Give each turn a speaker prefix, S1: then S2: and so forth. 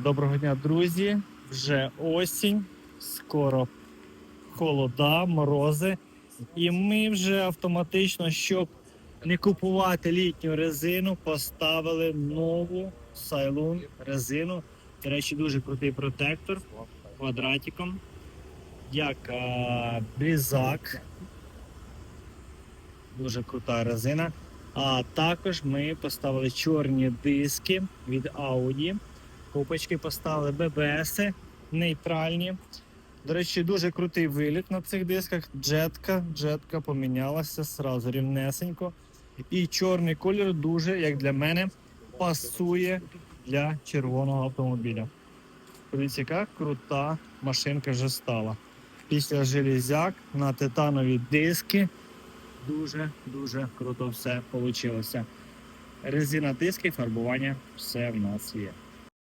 S1: Доброго дня, друзі. Вже осінь, скоро холода, морози. І ми вже автоматично, щоб не купувати літню резину, поставили нову Сайлун резину. До речі, дуже крутий протектор квадратиком, як а, блізак. Дуже крута резина. А також ми поставили чорні диски від Audi. Купочки поставили ББС нейтральні. До речі, дуже крутий виліт на цих дисках. Джетка, джетка помінялася сразу рівнесенько. І чорний колір дуже, як для мене, пасує для червоного автомобіля. Подивіться, яка крута машинка вже стала. Після железяк на титанові диски. Дуже дуже круто все вийшло. Резина диски, фарбування, все в нас є.